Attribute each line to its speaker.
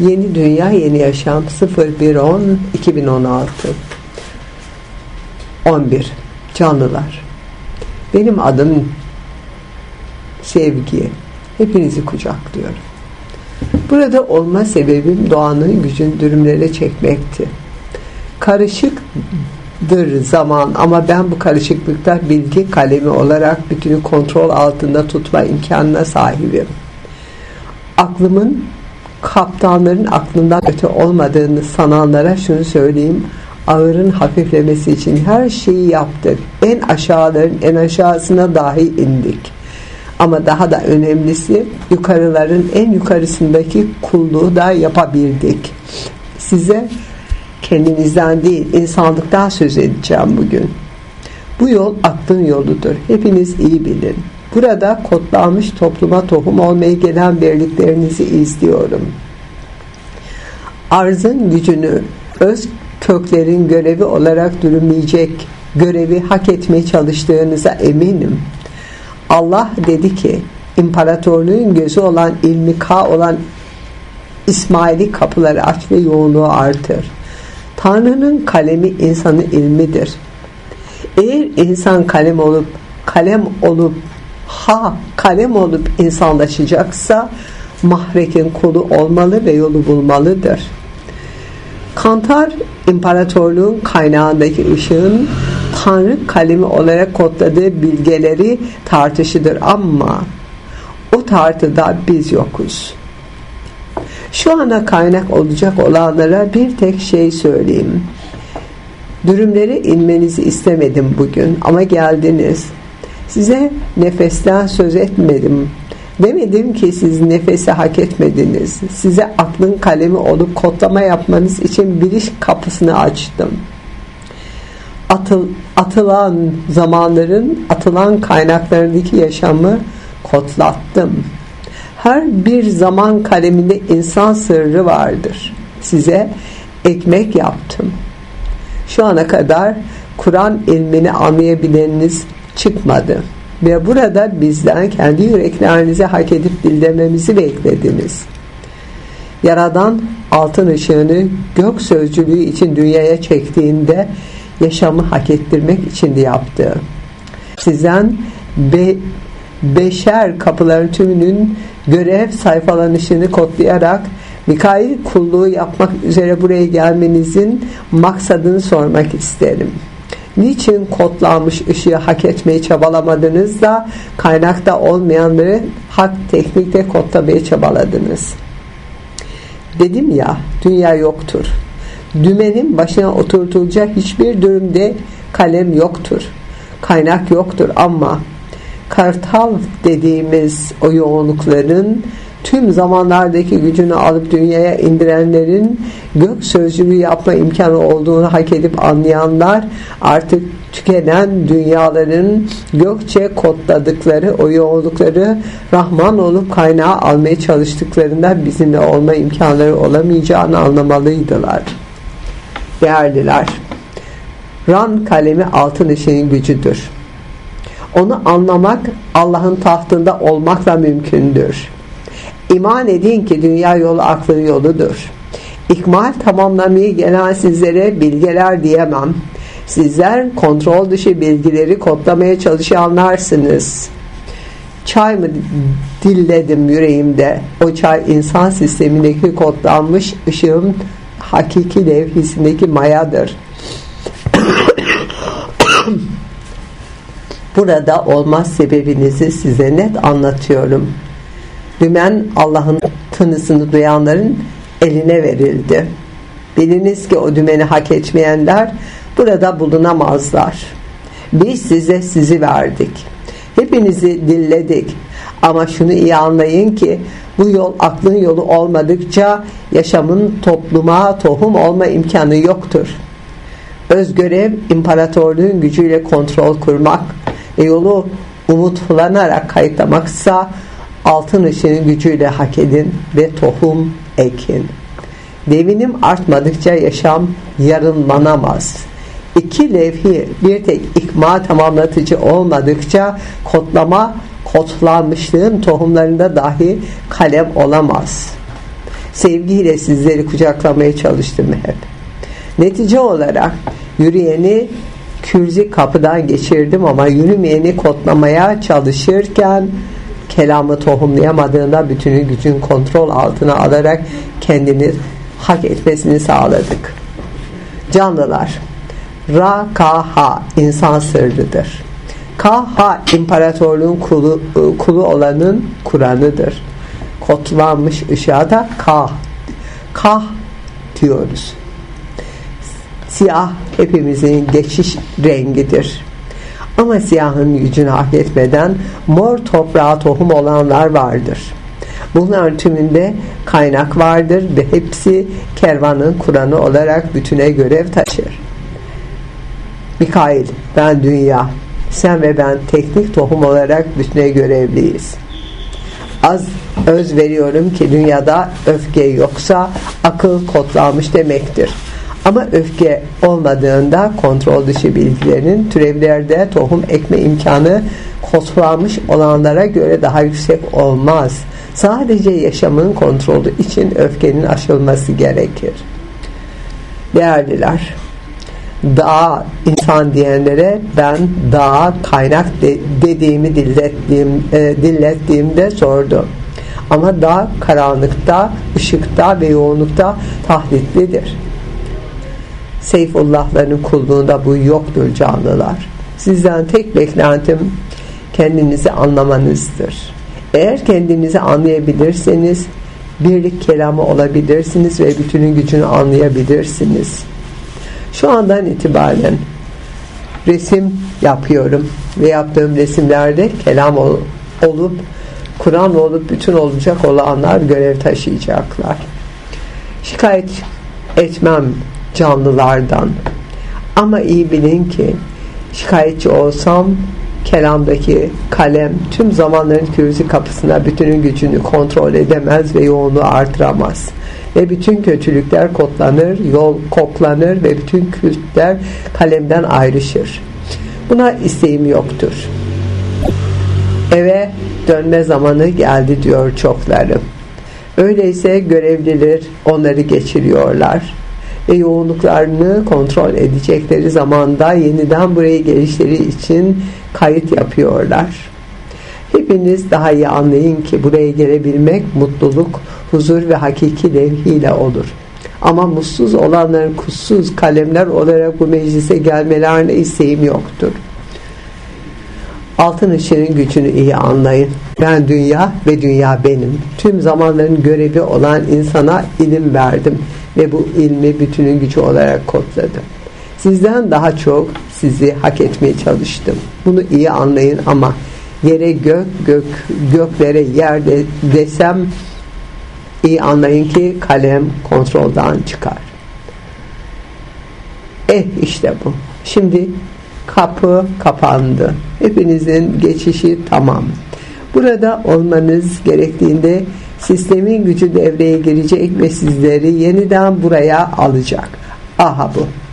Speaker 1: Yeni Dünya Yeni Yaşam 0110 2016 11 Canlılar Benim adım Sevgi Hepinizi kucaklıyorum. Burada olma sebebim doğanın gücün dürümlere çekmekti. Karışıktır zaman ama ben bu karışıklıkta bilgi kalemi olarak bütünü kontrol altında tutma imkanına sahibim. Aklımın kaptanların aklından öte olmadığını sananlara şunu söyleyeyim. Ağırın hafiflemesi için her şeyi yaptık. En aşağıların en aşağısına dahi indik. Ama daha da önemlisi yukarıların en yukarısındaki kulluğu da yapabildik. Size kendinizden değil insanlıktan söz edeceğim bugün. Bu yol aklın yoludur. Hepiniz iyi bilin. Burada kodlanmış topluma tohum olmaya gelen birliklerinizi izliyorum. Arzın gücünü öz köklerin görevi olarak dürümleyecek görevi hak etmeye çalıştığınıza eminim. Allah dedi ki imparatorluğun gözü olan ilmi ka olan İsmail'i kapıları aç ve yoğunluğu artır. Tanrı'nın kalemi insanın ilmidir. Eğer insan kalem olup kalem olup ha kalem olup insanlaşacaksa mahrekin kulu olmalı ve yolu bulmalıdır. Kantar imparatorluğun kaynağındaki ışığın Tanrı kalemi olarak kodladığı bilgeleri tartışıdır ama o tartıda biz yokuz. Şu ana kaynak olacak olanlara bir tek şey söyleyeyim. Dürümleri inmenizi istemedim bugün ama geldiniz. Size nefesten söz etmedim. Demedim ki siz nefesi hak etmediniz. Size aklın kalemi olup kodlama yapmanız için biliş kapısını açtım. Atıl, atılan zamanların, atılan kaynaklarındaki yaşamı kodlattım. Her bir zaman kaleminde insan sırrı vardır. Size ekmek yaptım. Şu ana kadar Kur'an ilmini anlayabileniniz çıkmadı. Ve burada bizden kendi yüreklerinizi hak edip bildirmemizi beklediniz. Yaradan altın ışığını gök sözcülüğü için dünyaya çektiğinde yaşamı hak ettirmek için yaptı. Sizden be, beşer kapıların tümünün görev sayfalanışını kodlayarak Mikail kulluğu yapmak üzere buraya gelmenizin maksadını sormak isterim. Niçin kodlanmış ışığı hak etmeyi çabalamadınız da kaynakta olmayanları hak teknikte kodlamaya çabaladınız? Dedim ya dünya yoktur. Dümenin başına oturtulacak hiçbir dürümde kalem yoktur. Kaynak yoktur ama kartal dediğimiz o yoğunlukların tüm zamanlardaki gücünü alıp dünyaya indirenlerin gök sözcülüğü yapma imkanı olduğunu hak edip anlayanlar artık tükenen dünyaların gökçe kodladıkları o yoğunlukları Rahman olup kaynağı almaya çalıştıklarında bizimle olma imkanları olamayacağını anlamalıydılar. Değerliler, Ran kalemi altın ışığın gücüdür. Onu anlamak Allah'ın tahtında olmakla mümkündür. İman edin ki dünya yolu aklın yoludur. İkmal tamamlamaya gelen sizlere bilgeler diyemem. Sizler kontrol dışı bilgileri kodlamaya çalışanlarsınız. Çay mı dilledim yüreğimde. O çay insan sistemindeki kodlanmış ışığın hakiki levhisindeki mayadır. Burada olmaz sebebinizi size net anlatıyorum. Dümen Allah'ın tınısını duyanların eline verildi. Biliniz ki o dümeni hak etmeyenler burada bulunamazlar. Biz size sizi verdik. Hepinizi dilledik. Ama şunu iyi anlayın ki bu yol aklın yolu olmadıkça yaşamın topluma tohum olma imkanı yoktur. Özgörev imparatorluğun gücüyle kontrol kurmak ve yolu umutlanarak kayıtlamaksa altın ışığın gücüyle hak edin ve tohum ekin. Devinim artmadıkça yaşam yarınlanamaz. İki levhi bir tek ikma tamamlatıcı olmadıkça kodlama kodlanmışlığın tohumlarında dahi kalem olamaz. Sevgiyle sizleri kucaklamaya çalıştım hep. Netice olarak yürüyeni kürzi kapıdan geçirdim ama yürümeyeni kodlamaya çalışırken kelamı tohumlayamadığında bütünü gücün kontrol altına alarak kendini hak etmesini sağladık. Canlılar Ra Ka Ha insan sırrıdır. Ka Ha imparatorluğun kulu, kulu olanın Kur'an'ıdır. Kodlanmış ışığa da Ka Kah diyoruz. Siyah hepimizin geçiş rengidir. Ama siyahın gücünü hak etmeden mor toprağa tohum olanlar vardır. Bunların tümünde kaynak vardır ve hepsi kervanın Kur'an'ı olarak bütüne görev taşır. Mikail, ben dünya, sen ve ben teknik tohum olarak bütüne görevliyiz. Az öz veriyorum ki dünyada öfke yoksa akıl kodlanmış demektir. Ama öfke olmadığında kontrol dışı bilgilerin türevlerde tohum ekme imkanı kodlanmış olanlara göre daha yüksek olmaz. Sadece yaşamın kontrolü için öfkenin aşılması gerekir. Değerliler, dağ insan diyenlere ben dağa kaynak de, dediğimi dillettiğim, e, dillettiğimde sordu. Ama dağ karanlıkta, ışıkta ve yoğunlukta tahditlidir. Seyfullahların kulluğunda bu yoktur canlılar. Sizden tek beklentim kendinizi anlamanızdır. Eğer kendinizi anlayabilirseniz birlik kelamı olabilirsiniz ve bütünün gücünü anlayabilirsiniz. Şu andan itibaren resim yapıyorum ve yaptığım resimlerde kelam ol, olup Kur'an olup bütün olacak olanlar görev taşıyacaklar. Şikayet etmem canlılardan. Ama iyi bilin ki şikayetçi olsam kelamdaki kalem tüm zamanların kürüzü kapısına bütünün gücünü kontrol edemez ve yoğunluğu artıramaz. Ve bütün kötülükler kodlanır, yol koklanır ve bütün kültler kalemden ayrışır. Buna isteğim yoktur. Eve dönme zamanı geldi diyor çokları. Öyleyse görevliler onları geçiriyorlar yoğunluklarını kontrol edecekleri zamanda yeniden buraya gelişleri için kayıt yapıyorlar. Hepiniz daha iyi anlayın ki buraya gelebilmek mutluluk, huzur ve hakiki levhiyle olur. Ama mutsuz olanların kutsuz kalemler olarak bu meclise gelmelerine isteğim yoktur. Altın ışığın gücünü iyi anlayın. Ben dünya ve dünya benim. Tüm zamanların görevi olan insana ilim verdim ve bu ilmi bütünün gücü olarak kodladım. Sizden daha çok sizi hak etmeye çalıştım. Bunu iyi anlayın ama yere gök, gök göklere yer de, desem iyi anlayın ki kalem kontroldan çıkar. Eh işte bu. Şimdi kapı kapandı. Hepinizin geçişi tamam. Burada olmanız gerektiğinde sistemin gücü devreye girecek ve sizleri yeniden buraya alacak. Aha bu.